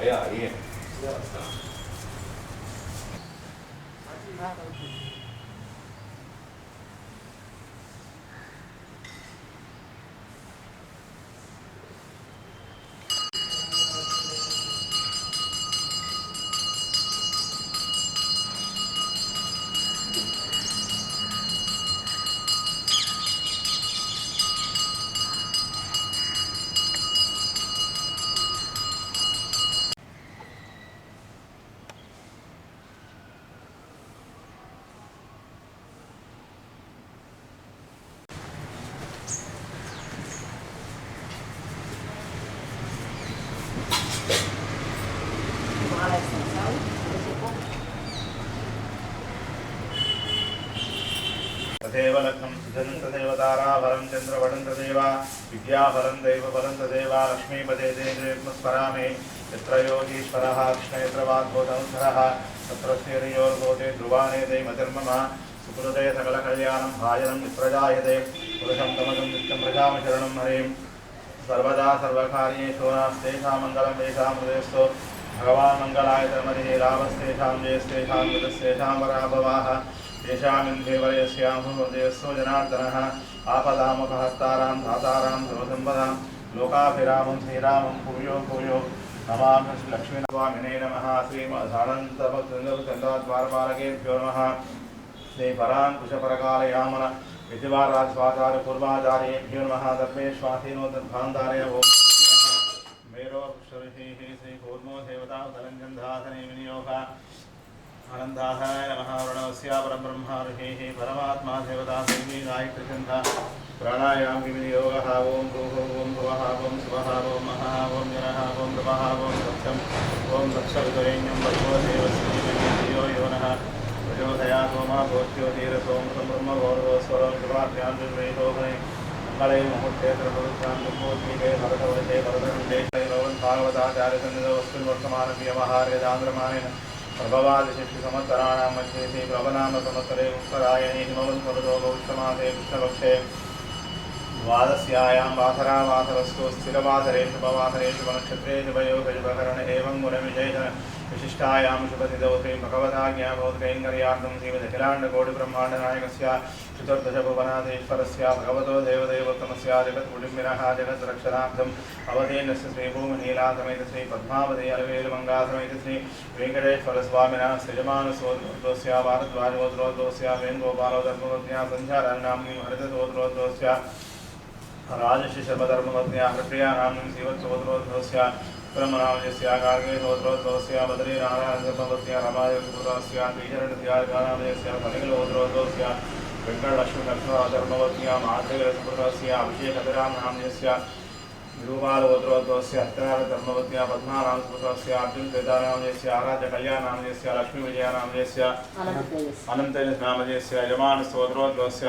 哎呀，也。తదేవ తారాఫలం చంద్రఫలం తదేవ విద్యాఫలం దైవఫలం తదేవ లక్ష్మీపదే స్మరామి ఎత్ర యోగీశ్వర కృష్ణ ఎత్ర వాగ్భూతంసర తత్రస్యోర్భూతే ధ్రువానే దైమతిర్మమ సుకృదయ సకలకళ్యాణం భాజనం నిప్రజాయతే పురుషం తమకం నిత్యం ప్రజామశరణం హరిం సర్వదా సర్వకార్యేషు నాస్తే మంగళం వేషామృదేస్తు భగవాన్ మంగళాయ తమరి రామస్తేషాం జయస్తేషాం మృతస్తేషాం వరాభవాహ येषामिन्धेवलयस्यां हृदयस्सो जनार्दनः आपदामुखहस्तारां धातारां ध्रुवसम्पदां लोकाभिरामं श्रीरामं भूयो भूयो नमामि लक्ष्मीस्वामिने नमः श्रीमधानन्दभक्तन्द्वारपालकेभ्यो नमः श्रीपरान् कुशपरकालयामन विधिवारास्वाचारपूर्वाचार्येभ्यो नमः दर्पेश्वासीनो दर्भान्धारय ओम् मेरोक्षुर्हि श्रीकूर्मो देवतावतलञ्जन्धासने विनियोगः आनन्दाधाय महावरणवस्या परब्रह्मार्हेः परमात्मा देवता देवी गायत्रिगन्धा प्राणायामकिमिनियोगः ॐ भूः ॐ भुवः ॐ शुभः ॐ महः ॐ जनः ॐ रमः ॐ सत्यम् ॐ दक्षवितरेण्यं भगवो देवस्मियो यो नः प्रचोदया गोमा गोत्योतीरसों ब्रह्म गौरवस्वरं कृपाभ्यान्तर्वेदोहने मङ्गले मुहूर्तेत्रभूतान्तमूर्तिके भरतवचे भरतखण्डे भगवन् भागवताचार्यसन्निधवस्तुर्वर्तमानप्रियमहार्यदान्द्रमानेन प्रभवादिशिष्टुसंवत्सराणां मध्ये प्रभनामसंवत्सरे उत्तरायणे हिमवत्सरतो गौस्तमासे पुष्टपक्षे वादस्यायां वासरा वासरस्थो स्थिरवासरे शुभवासरे शुभनक्षत्रे शुभयोग शुभकरण एवं गुणविशेषण विशिष्टायां शुभनिधौ श्रीं भगवताज्ञा भौतकैङ्कर्यार्थं श्रीमदखिलाण्डकोटिब्रह्माण्डनायकस्य चतुर्दशभुवनाधीश्वरस्य भगवतो देवदेवोत्तमस्यादिपत्कुटिम्बिनः जगद्रक्षणार्थम् अवतीर्णस्य श्रीभूमिनीलासमेत श्रीपद्मावती अलवेलुमङ्गासमेत श्रीवेङ्कटेश्वरस्वामिनः सृजमानसोद्रोद्वस्य भारद्वाजोद्रोद्वस्य वेणुगोपालोदर्भवत्या सञ्चाराणां हरितसोद्रोद्वस्य राजशिशर्मधर्मपत्न्या कृष्णयानां श्रीवत्सोदरोद्भवस्य ब्रह्मणामजस्य कार्गे सोदरोद्भवस्य बद्रीनारायणधर्मपत्न्या रमायपुरस्य बीजरणस्यागानामजस्य कलिकलोदरोद्भवस्य वेङ्कटलक्ष्मीधर्मपत्न्या माधुरस्य अभिषेकपिरामनामजस्य ध्रुवालोदरोद्भवस्य हस्तारधर्मपत्न्या पद्मानामपुरस्य अर्जुनवेदानामजस्य आराध्यकल्याणामजस्य लक्ष्मीविजयानामजस्य अनन्तनामजस्य यमानसोदरोद्भवस्य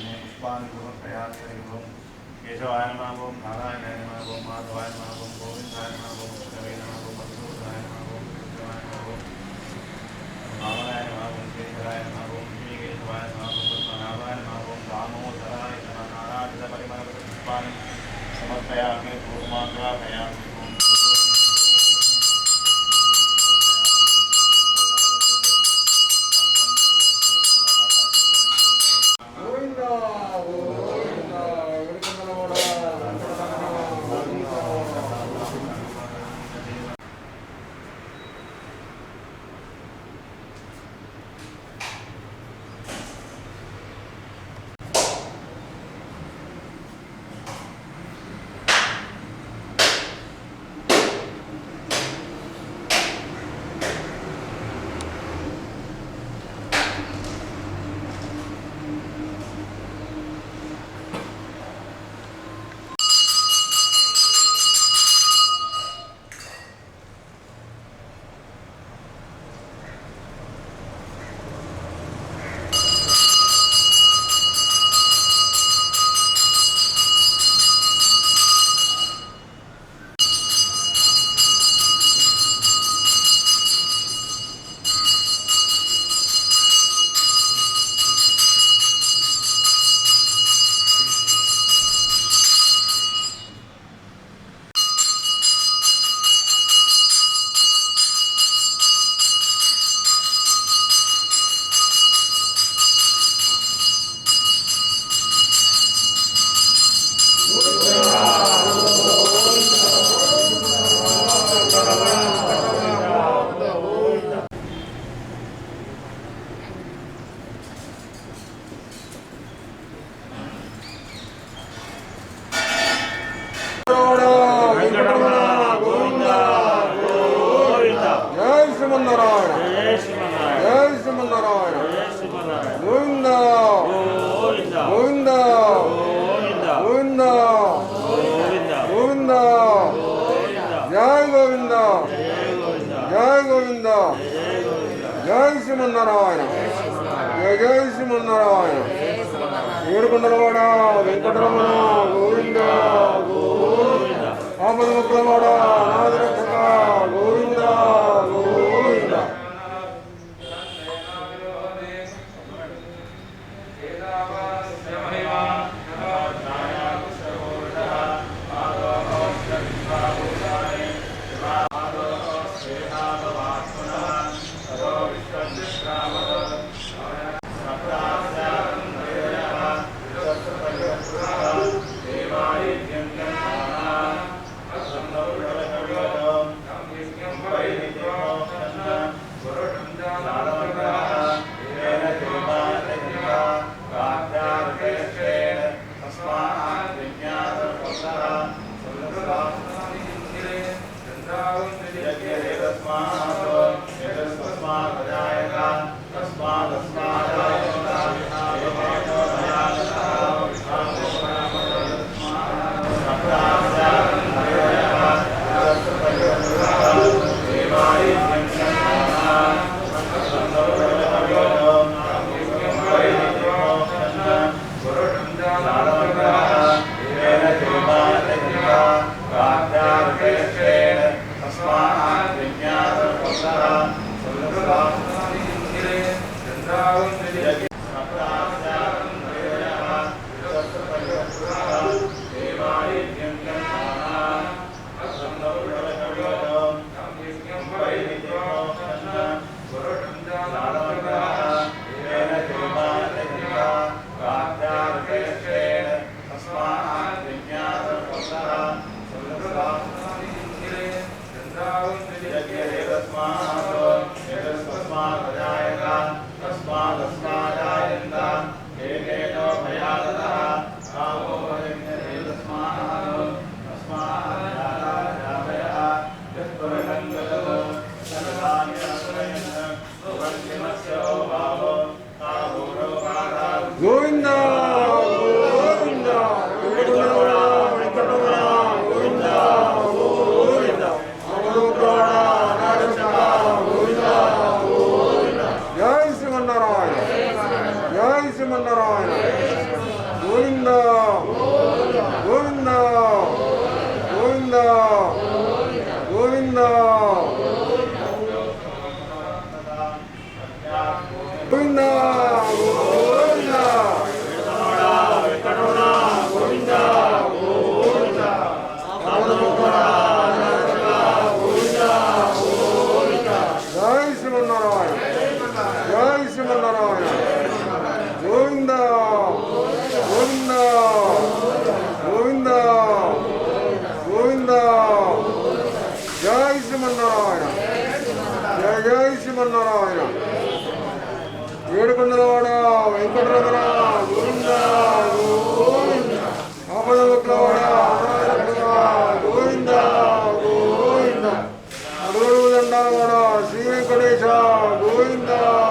नमो पुष्पानुगुण प्रयासाय नमो केशवाय नमः ओम नारायणाय नमः ओम माधवाय नमः ओम गोविंदाय नमः ओम कृष्णवे नमः ओम मधुसूदनाय नमः ओम कृष्णवाय नमः ओम भावनाय नमः ओम श्रीधराय नमः ओम श्रीकेशवाय नमः ओम पद्मनाभाय नमः ओम दामोदराय नमः नारायण परिमल पुष्पाणि समर्पयामि पूर्वाग्रह भयामि జయ శ్రీమన్నారాయణ ఏడుకొండలవాడ వెంకటరమణ గోవింద ఆపద ముక్కలవాడ నాదరక్షక గోవింద Tasman, Tasman, 모인다.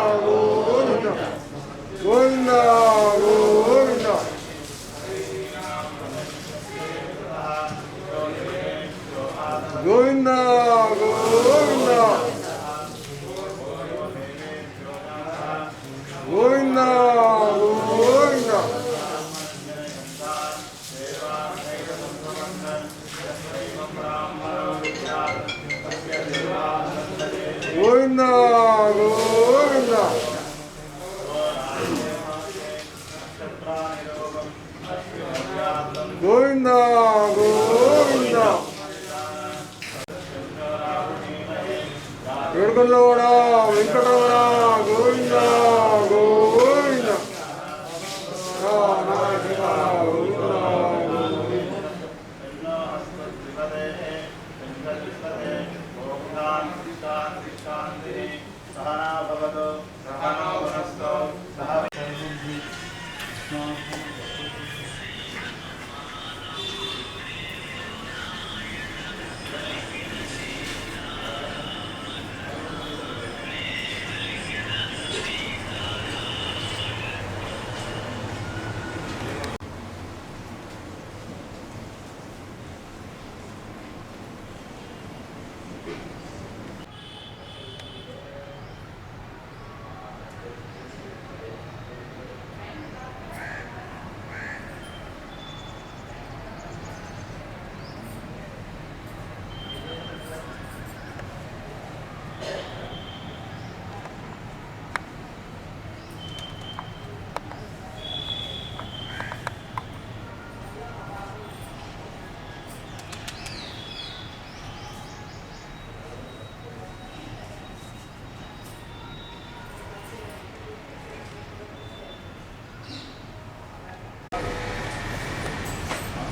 గోవింద గోవింద గోవింద ఏడుకొండ వెంకటరమణ सहना भवतु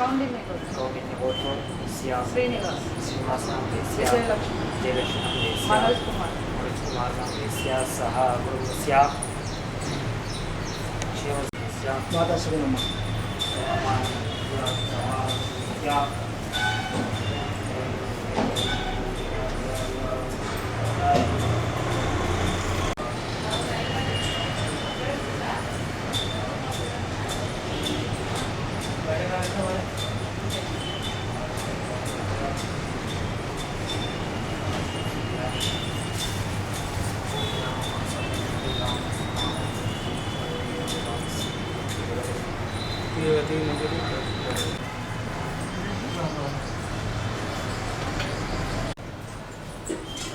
కౌండిన్య కోచ్ కౌండిన్య కోచ్ విశ్యా శ్రీనివాస్ శ్రీనివాస్ నామ్ విశ్యా జయలక్ష్మి జయలక్ష్మి నామ్ విశ్యా మనోజ్ కుమార్ మనోజ్ కుమార్ నామ్ విశ్యా సహ గురు విశ్యా శివ విశ్యా ద్వాదశ గుణమ్మ